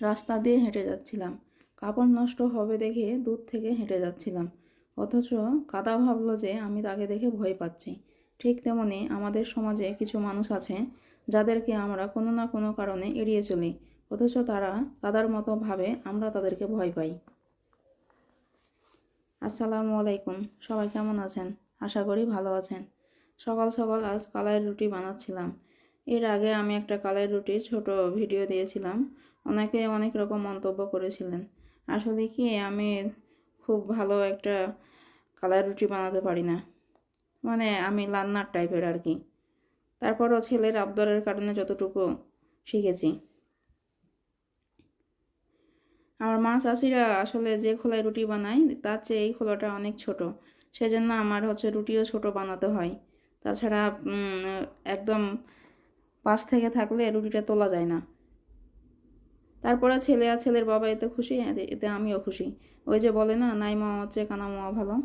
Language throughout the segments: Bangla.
রাস্তা দিয়ে হেঁটে যাচ্ছিলাম। কাপড় নষ্ট হবে দেখে দূর থেকে হেঁটে যাচ্ছিলাম। অথচ কাদা ভাবলো যে আমি তাকে দেখে ভয় পাচ্ছি। ঠিক তেমনি আমাদের সমাজে কিছু মানুষ আছে যাদেরকে আমরা কোনো না কোনো কারণে এড়িয়ে চলি। অথচ তারা কাদার মতো ভাবে আমরা তাদেরকে ভয় পাই। আসসালামু আলাইকুম, সবাই কেমন আছেন? আশা করি ভালো আছেন। সকাল সকাল আজ কালাই রুটি বানাচ্ছিলাম। এর আগে আমি একটা কালাই রুটির ছোট ভিডিও দিয়েছিলাম। অনেকে অনেক রকম মন্তব্য করেছিলেন। আসলে কি, আমি খুব ভালো একটা কালাই রুটি বানাতে পারি না। মানে আমি লান্নার টাইপের আর কি। তারপরও ছেলের আবদারের কারণে যতটুকু শিখেছি। আমার মা চাষিরা আসলে যে খোলায় রুটি বানায়, তার চেয়ে এই খোলাটা অনেক ছোট। সেজন্য আমার হচ্ছে রুটিও ছোট বানাতে হয়। তাছাড়া একদম পাশ থেকে থাকলে রুটিটা তোলা যায় না। তারপরে ছেলে আর ছেলের বাবা এতে খুশি, এতে- আমিও খুশি। ওই যে বলে না, নাই মাওয়া হচ্ছে, কানা মাওয়া ভালো।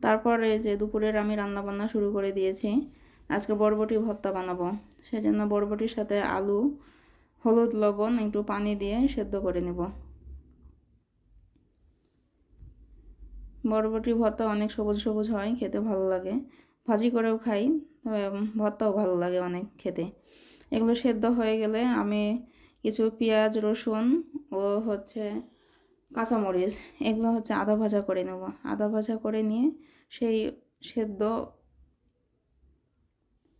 তারপরে যে দুপুরের আমি রান্না বান্না শুরু করে দিয়েছি। আজকে বরবটি ভর্তা বানাবো। সেজন্য বরবটির সাথে আলু, হলুদ, লবণ, একটু পানি দিয়ে সেদ্ধ করে নেব। বরবটি ভর্তা অনেক সবুজ সবুজ হয়, খেতে ভালো লাগে। ভাজি করেও খাই, তবে ভর্তাও ভালো লাগে অনেক খেতে। এগুলো সেদ্ধ হয়ে গেলে আমি কিছু পেঁয়াজ, রসুন ও হচ্ছে কাঁচামরিচ এগুলো হচ্ছে আদা ভাজা করে নেব। আদা ভাজা করে নিয়ে সেই সেদ্ধ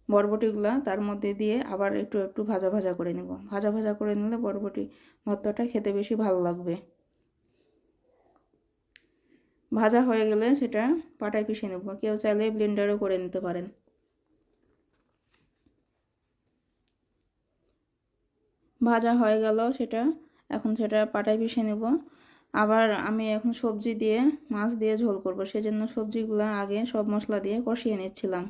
বরবটিগুলো তার মধ্যে দিয়ে আবার একটু একটু ভাজা ভাজা করে নেব। ভাজা ভাজা করে নিলে বরবটি ভর্তাটা খেতে বেশি ভালো লাগবে। ভাজা হয়ে গেলে সেটা পাটায় পিষে নেব। কেউ চাইলে ব্লেন্ডারও করে নিতে পারেন। ভাজা হয়ে গেল সেটা। এখন সেটা পাটায় পিষে নেব। আবার আমি এখন সবজি দিয়ে মাছ দিয়ে ঝোল করব। সেজন্য সবজিগুলো আগে সব মশলা দিয়ে কষিয়ে নিচ্ছিলাম।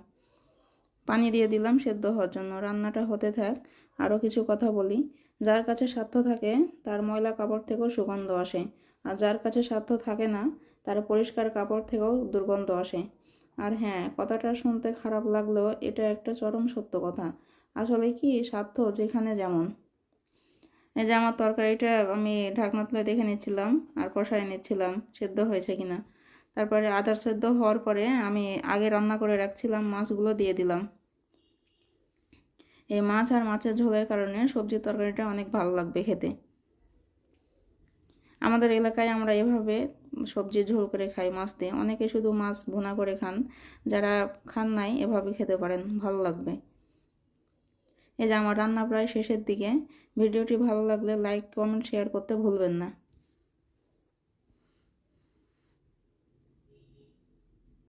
পানি দিয়ে দিলাম সেদ্ধ হওয়ার জন্য। রান্নাটা হতে থাক আরও কিছু কথা বলি। যার কাছে স্বার্থ থাকে, তার ময়লা কাপড় থেকেও সুগন্ধ আসে। আর যার কাছে স্বার্থ থাকে না, তার পরিষ্কার কাপড় থেকেও দুর্গন্ধ আসে। আর হ্যাঁ কথাটা শুনতে খারাপ লাগলেও এটা একটা চরম সত্য কথা। আসলে কি, স্বার্থ যেখানে যেমন। এই যে আমার তরকারিটা আমি ঢাকনা তুলে দেখে নিচ্ছিলাম আর কষায় নিচ্ছিলাম, সেদ্ধ হয়েছে কিনা। তারপরে আদার সেদ্ধ হওয়ার পরে আমি আগে রান্না করে রাখছিলাম, মাছগুলো দিয়ে দিলাম। এই মাছ আর মাছের ঝোলের কারণে সবজির তরকারিটা অনেক ভালো লাগবে খেতে। আমাদের এলাকায় আমরা এভাবে সবজি ঝোল করে খাই, মাছ দিয়ে। অনেকে শুধু মাছ ভুনা করে খান, যারা খান নাই এভাবে খেতে পারেন, ভালো লাগবে। এই যে আমার রান্না প্রায় শেষের দিকে। ভিডিওটি ভালো লাগলে লাইক কমেন্ট শেয়ার করতে ভুলবেন না।